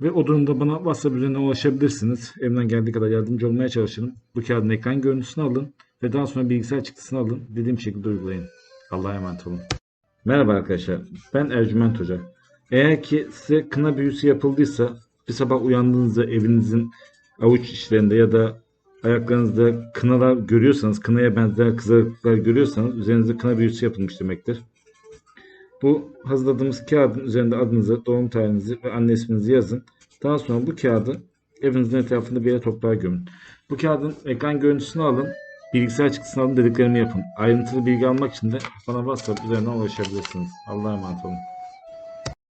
Ve o durumda bana WhatsApp üzerinden ulaşabilirsiniz. Elimden geldiği kadar yardımcı olmaya çalışırım. Bu kağıdın ekran görüntüsünü alın ve daha sonra bilgisayar çıktısını alın. Dediğim şekilde uygulayın. Allah'a emanet olun. Merhaba arkadaşlar. Ben Ercüment Hoca. Eğer ki size kına büyüsü yapıldıysa bir sabah uyandığınızda evinizin avuç içlerinde ya da ayaklarınızda kınalar görüyorsanız, kınaya benzer kızarıklıklar görüyorsanız üzerinizde kına büyüsü yapılmış demektir. Bu hazırladığımız kağıdın üzerinde adınızı, doğum tarihinizi ve anne isminizi yazın. Daha sonra bu kağıdı evinizin etrafında bir yere toprağa gömün. Bu kağıdın ekran görüntüsünü alın, bilgisayar çıktısını alın dediklerimi yapın. Ayrıntılı bilgi almak için de bana WhatsApp üzerinden ulaşabilirsiniz. Allah'a emanet olun.